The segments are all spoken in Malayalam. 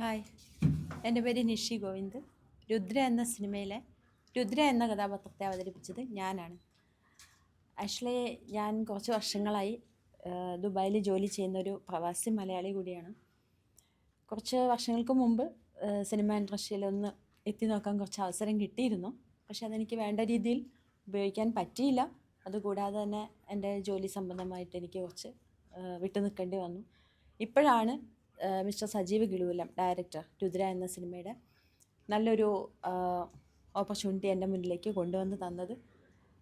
ഹായ് എന്റെ പേര് നിഷി ഗോവിന്ദ്. രുദ്ര എന്ന സിനിമയിലെ രുദ്ര എന്ന കഥാപാത്രത്തെ അവതരിപ്പിച്ചത് ഞാനാണ്. ആക്ച്വലി ഞാൻ കുറച്ച് വർഷങ്ങളായി ദുബായിൽ ജോലി ചെയ്യുന്ന ഒരു പ്രവാസി മലയാളി കൂടിയാണ്. കുറച്ച് വർഷങ്ങൾക്ക് മുമ്പ് സിനിമ ഇൻഡസ്ട്രിയിൽ ഒന്ന് എത്തി നോക്കാൻ കുറച്ച് അവസരം കിട്ടിയിരുന്നു. പക്ഷേ അതെനിക്ക് വേണ്ട രീതിയിൽ ഉപയോഗിക്കാൻ പറ്റിയില്ല. അതുകൂടാതെ തന്നെ എന്റെ ജോലി സംബന്ധമായിട്ട് എനിക്ക് കുറച്ച് വിട്ടു നിൽക്കേണ്ടി വന്നു. ഇപ്പോഴാണ് മിസ്റ്റർ സജീവ് ഗിളൂലം ഡയറക്ടർ രുദ്ര എന്ന സിനിമയുടെ നല്ലൊരു ഓപ്പർച്യൂണിറ്റി എന്റെ മുന്നിലേക്ക് കൊണ്ടുവന്ന് തന്നത്.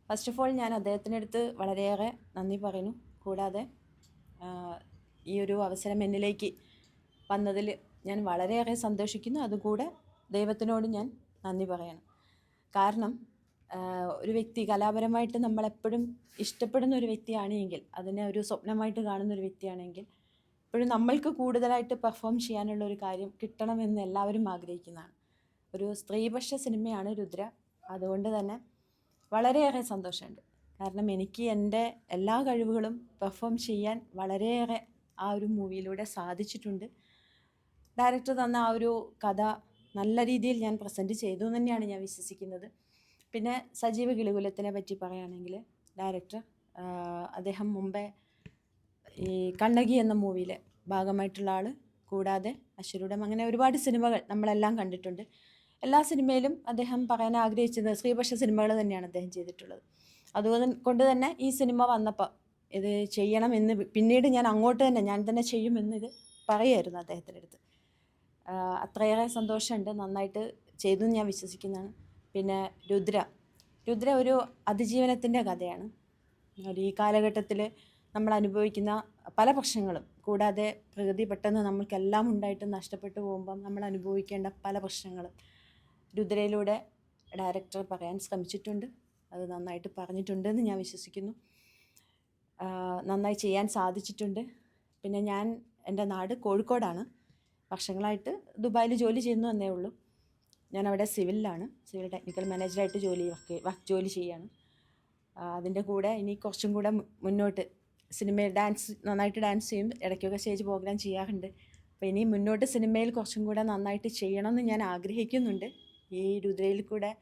ഫസ്റ്റ് ഓഫ് ഓൾ ഞാൻ അദ്ദേഹത്തിനടുത്ത് വളരെയേറെ നന്ദി പറയുന്നു. കൂടാതെ ഈ ഒരു അവസരം എന്നിലേക്ക് വന്നതിൽ ഞാൻ വളരെയേറെ സന്തോഷിക്കുന്നു. അതുകൂടെ ദൈവത്തിനോട് ഞാൻ നന്ദി പറയണം. കാരണം ഒരു വ്യക്തി കലാപരമായിട്ട് നമ്മളെപ്പോഴും ഇഷ്ടപ്പെടുന്ന ഒരു വ്യക്തിയാണെങ്കിൽ അതിനെ ഒരു സ്വപ്നമായിട്ട് കാണുന്ന ഒരു വ്യക്തിയാണെങ്കിൽ എപ്പോഴും നമ്മൾക്ക് കൂടുതലായിട്ട് പെർഫോം ചെയ്യാനുള്ള ഒരു കാര്യം കിട്ടണമെന്ന് എല്ലാവരും ആഗ്രഹിക്കുന്നതാണ്. ഒരു സ്ത്രീപക്ഷ സിനിമയാണ് രുദ്ര. അതുകൊണ്ട് തന്നെ വളരെയേറെ സന്തോഷമുണ്ട്. കാരണം എനിക്ക് എന്റെ എല്ലാ കഴിവുകളും പെർഫോം ചെയ്യാൻ വളരെയേറെ ആ ഒരു മൂവിയിലൂടെ സാധിച്ചിട്ടുണ്ട്. ഡയറക്ടർ തന്ന ആ ഒരു കഥ നല്ല രീതിയിൽ ഞാൻ പ്രസന്റ് ചെയ്തു തന്നെയാണ് ഞാൻ വിശ്വസിക്കുന്നത്. പിന്നെ സജീവ കിളികുലത്തിനെ പറ്റി പറയുകയാണെങ്കിൽ ഡയറക്ടർ അദ്ദേഹം മുമ്പേ ഈ കണ്ണകി എന്ന മൂവിയിലെ ഭാഗമായിട്ടുള്ള ആൾ കൂടാതെ അശ്വരൂഢം. അങ്ങനെ ഒരുപാട് സിനിമകൾ നമ്മളെല്ലാം കണ്ടിട്ടുണ്ട്. എല്ലാ സിനിമയിലും അദ്ദേഹം പറയാൻ ആഗ്രഹിച്ചത് ശ്രീപക്ഷ സിനിമകൾ തന്നെയാണ് അദ്ദേഹം ചെയ്തിട്ടുള്ളത്. അതുകൊണ്ട് കൊണ്ട് തന്നെ ഈ സിനിമ വന്നപ്പോൾ ഇത് ചെയ്യണമെന്ന് പിന്നീട് ഞാൻ അങ്ങോട്ട് തന്നെ ഞാൻ തന്നെ ചെയ്യുമെന്ന് ഇത് പറയുമായിരുന്നു അദ്ദേഹത്തിന്റെ അടുത്ത്. അത്രയേറെ സന്തോഷമുണ്ട്. നന്നായിട്ട് ചെയ്തു ഞാൻ വിശ്വസിക്കുന്നതാണ്. പിന്നെ രുദ്ര. രുദ്ര ഒരു അതിജീവനത്തിന്റെ കഥയാണ്. ഒരു ഈ കാലഘട്ടത്തിൽ നമ്മൾ അനുഭവിക്കുന്ന പല പ്രശ്നങ്ങളും. കൂടാതെ പ്രകൃതി പെട്ടെന്ന് നമ്മൾക്കെല്ലാം ഉണ്ടായിട്ട് നഷ്ടപ്പെട്ടു പോകുമ്പം നമ്മൾ അനുഭവിക്കേണ്ട പല പ്രശ്നങ്ങളും. രുദ്രയിലൂടെ ഡയറക്ടർ പറയാൻ ശ്രമിച്ചിട്ടുണ്ട്. അത് നന്നായിട്ട് പറഞ്ഞിട്ടുണ്ടെന്ന് ഞാൻ വിശ്വസിക്കുന്നു. നന്നായി ചെയ്യാൻ സാധിച്ചിട്ടുണ്ട്. പിന്നെ ഞാൻ എന്റെ നാട് കോഴിക്കോടാണ്. വർഷങ്ങളായിട്ട് ദുബായിൽ ജോലി ചെയ്യുന്നു എന്നേ ഉള്ളൂ. ഞാൻ അവിടെ സിവിലിലാണ്. സിവിൽ ടെക്നിക്കൽ മാനേജറായിട്ട് ജോലി വർക്ക് ജോലി ചെയ്യാണ് അതിന്റെ കൂടെ ഇനി കുറച്ചും കൂടെ മുന്നോട്ട് സിനിമയിൽ ഡാൻസ് നന്നായിട്ട് ഡാൻസ് ചെയ്യും ഇടയ്ക്കൊക്കെ സ്റ്റേജ് പ്രോഗ്രാം ചെയ്യാറുണ്ട്. അപ്പോൾ ഇനി മുന്നോട്ട് സിനിമയിൽ കുറച്ചും കൂടെ നന്നായിട്ട് ചെയ്യണമെന്ന് ഞാൻ ആഗ്രഹിക്കുന്നുണ്ട്. ഈ രുദ്രയിൽ കൂടെ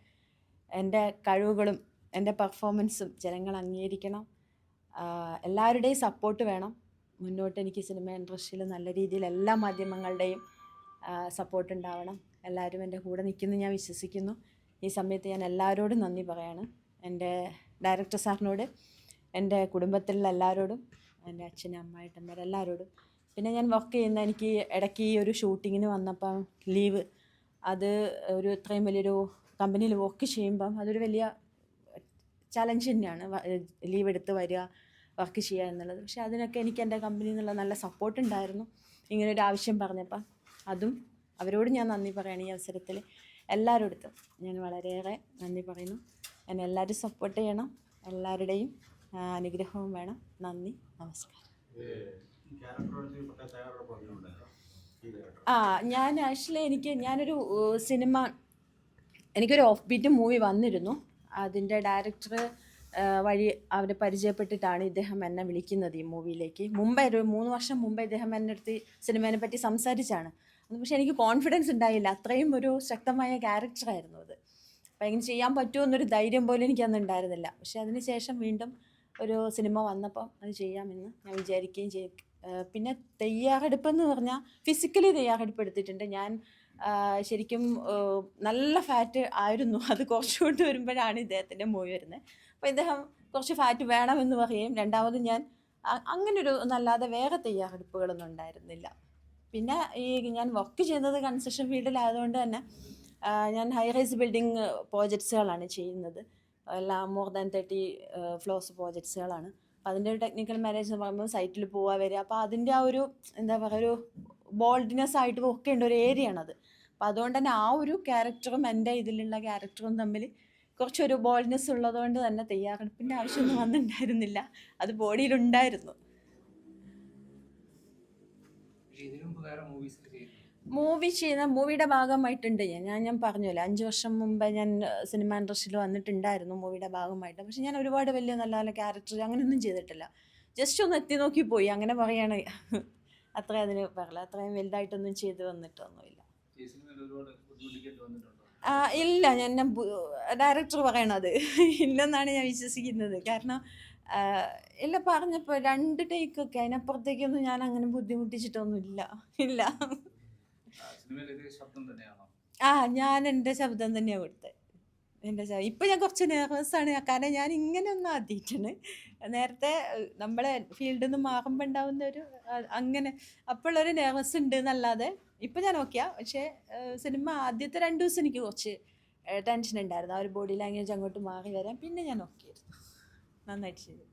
എന്റെ കഴിവുകളും എന്റെ പെർഫോമൻസും ജനങ്ങൾ അംഗീകരിക്കണം. എല്ലാവരുടെയും സപ്പോർട്ട് വേണം. മുന്നോട്ട് എനിക്ക് സിനിമ ഇൻഡസ്ട്രിയിൽ നല്ല രീതിയിൽ എല്ലാ മാധ്യമങ്ങളുടെയും സപ്പോർട്ട് ഉണ്ടാവണം. എല്ലാവരും എന്റെ കൂടെ നിൽക്കുന്നു ഞാൻ വിശ്വസിക്കുന്നു. ഈ സമയത്ത് ഞാൻ എല്ലാവരോടും നന്ദി പറയാണ്. എന്റെ ഡയറക്ടർ സാറിനോട് എന്റെ കുടുംബത്തിലുള്ള എല്ലാവരോടും എന്റെ അച്ഛനും അമ്മായിട്ടന്മാർ എല്ലാവരോടും. പിന്നെ ഞാൻ വർക്ക് ചെയ്യുന്ന എനിക്ക് ഇടയ്ക്ക് ഈ ഒരു ഷൂട്ടിങ്ങിന് വന്നപ്പം ലീവ് അത് ഒരു ഇത്രയും വലിയൊരു കമ്പനിയിൽ വർക്ക് ചെയ്യുമ്പം അതൊരു വലിയ ചലഞ്ച് തന്നെയാണ്. ലീവ് എടുത്ത് വരിക വർക്ക് ചെയ്യുക എന്നുള്ളത്. പക്ഷേ അതിനൊക്കെ എനിക്ക് എന്റെ കമ്പനിയിൽ നിന്നുള്ള നല്ല സപ്പോർട്ട് ഉണ്ടായിരുന്നു. ഇങ്ങനെ ഒരു ആവശ്യം പറഞ്ഞപ്പം അതും അവരോട് ഞാൻ നന്ദി പറയുകയാണ് ഈ അവസരത്തിൽ എല്ലാവരോടത്തും ഞാൻ വളരെയേറെ നന്ദി പറയുന്നു. എന്നെ എല്ലാവരും സപ്പോർട്ട് ചെയ്യണം. എല്ലാവരുടെയും അനുഗ്രഹവും വേണം. നന്ദി. നമസ്കാരം. ആ ഞാൻ ആക്ച്വലി എനിക്ക് ഞാനൊരു സിനിമ എനിക്കൊരു ഓഫ് ബീറ്റ് മൂവി വന്നിരുന്നു. അതിന്റെ ഡയറക്ടർ വഴി അവരെ പരിചയപ്പെട്ടിട്ടാണ് ഇദ്ദേഹം എന്നെ വിളിക്കുന്നത് ഈ മൂവിയിലേക്ക്. മുമ്പേ ഒരു മൂന്ന് വർഷം മുമ്പേ ഇദ്ദേഹം എന്റെ അടുത്ത് സിനിമേനെ പറ്റി സംസാരിച്ചാണ്. പക്ഷെ എനിക്ക് കോൺഫിഡൻസ് ഉണ്ടായില്ല. അത്രയും ഒരു ശക്തമായ ക്യാരക്ടറായിരുന്നു അത്. അപ്പം എങ്ങനെ ചെയ്യാൻ പറ്റുമോ എന്നൊരു ധൈര്യം പോലും എനിക്കന്ന് ഉണ്ടായിരുന്നില്ല. പക്ഷേ അതിന് ശേഷം വീണ്ടും ഒരു സിനിമ വന്നപ്പം അത് ചെയ്യാമെന്ന് ഞാൻ വിചാരിക്കുകയും ചെയ്യും പിന്നെ തയ്യാറെടുപ്പെന്ന് പറഞ്ഞാൽ ഫിസിക്കലി തയ്യാറെടുപ്പ് എടുത്തിട്ടുണ്ട് ഞാൻ ശരിക്കും നല്ല ഫാറ്റ് ആയിരുന്നു. അത് കുറച്ചുകൊണ്ട് വരുമ്പോഴാണ് ഇദ്ദേഹത്തിന്റെ മൂവി വരുന്നത്. അപ്പോൾ ഇദ്ദേഹം കുറച്ച് ഫാറ്റ് വേണമെന്ന് പറയുകയും രണ്ടാമത് ഞാൻ അങ്ങനൊരു നല്ലാതെ വേറെ തയ്യാറെടുപ്പുകളൊന്നും ഉണ്ടായിരുന്നില്ല. പിന്നെ ഈ ഞാൻ വർക്ക് ചെയ്യുന്നത് കൺസ്ട്രക്ഷൻ ഫീൽഡിലായതുകൊണ്ട് തന്നെ ഞാൻ ഹൈ റൈസ് ബിൽഡിംഗ് പ്രോജക്ട്സുകളാണ് ചെയ്യുന്നത്. എല്ലാം മോർ ദാൻ തേർട്ടി ഫ്ലോസ് പ്രോജക്ട്സുകളാണ് അപ്പോൾ അതിന്റെ ഒരു ടെക്നിക്കൽ മാനേജ് എന്ന് പറയുമ്പോൾ സൈറ്റിൽ പോവുക വരിക അപ്പോൾ അതിന്റെ ആ ഒരു എന്താ പറയുക ഒരു ബോൾഡ്നെസ് ആയിട്ട് ഒക്കേണ്ട ഒരു ഏരിയ ആണത് അപ്പോൾ അതുകൊണ്ട് തന്നെ ആ ഒരു ക്യാരക്ടറും എന്റെ ഇതിലുള്ള ക്യാരക്ടറും തമ്മിൽ കുറച്ചൊരു ബോൾഡ്നെസ് ഉള്ളതുകൊണ്ട് തന്നെ തയ്യാറെടുപ്പിന്റെ ആവശ്യമൊന്നും വന്നിട്ടുണ്ടായിരുന്നില്ല. അത് ബോഡിയിലുണ്ടായിരുന്നു ഇതിനു വേറെ മൂവീസ് മൂവി ചെയ്യുന്ന മൂവിയുടെ ഭാഗമായിട്ടുണ്ട് ഞാൻ. ഞാൻ ഞാൻ പറഞ്ഞല്ലോ അഞ്ച് വർഷം മുമ്പേ ഞാൻ സിനിമ ഇൻഡസ്ട്രിയിൽ വന്നിട്ടുണ്ടായിരുന്നു മൂവിയുടെ ഭാഗമായിട്ട്. പക്ഷെ ഞാൻ ഒരുപാട് വലിയ നല്ല നല്ല ക്യാരക്ടർ അങ്ങനെയൊന്നും ചെയ്തിട്ടില്ല. ജസ്റ്റ് ഒന്ന് എത്തി നോക്കി പോയി. അങ്ങനെ പറയാണ്. അത്രയും അതിന് പറയില്ല അത്രയും വലുതായിട്ടൊന്നും ചെയ്ത് വന്നിട്ടൊന്നുമില്ല. ഇല്ല. ഞാൻ ഡയറക്ടർ പറയണത്. ഇല്ലെന്നാണ് ഞാൻ വിശ്വസിക്കുന്നത്. കാരണം ഇല്ല പറഞ്ഞപ്പോൾ രണ്ട് ടേക്കൊക്കെ. അതിനപ്പുറത്തേക്കൊന്നും ഞാൻ അങ്ങനെ ബുദ്ധിമുട്ടിച്ചിട്ടൊന്നുമില്ല. ഇല്ല. ആ, ഞാൻ എന്റെ ശബ്ദം തന്നെയാണ് കൊടുത്തത് എന്റെ ഇപ്പം ഞാൻ കുറച്ച് നെർവസ് ആണ്. കാരണം ഞാൻ ഇങ്ങനെ ഒന്നും ആദ്യിട്ടാണ് നേരത്തെ നമ്മളെ ഫീൽഡിൽ നിന്ന് മാറുമ്പോൾ ഉണ്ടാവുന്ന ഒരു അങ്ങനെ അപ്പോഴൊരു നെർവസ് ഉണ്ട് എന്നല്ലാതെ ഇപ്പം ഞാൻ നോക്കിയാ പക്ഷേ സിനിമ ആദ്യത്തെ രണ്ട് ദിവസം എനിക്ക് കുറച്ച് ടെൻഷൻ ഉണ്ടായിരുന്നു. ആ ഒരു ബോഡി ലാംഗ്വേജ് അങ്ങോട്ട് മാറി വരാൻ. പിന്നെ ഞാൻ ഓക്കെ നന്നായിട്ട് ചെയ്തു.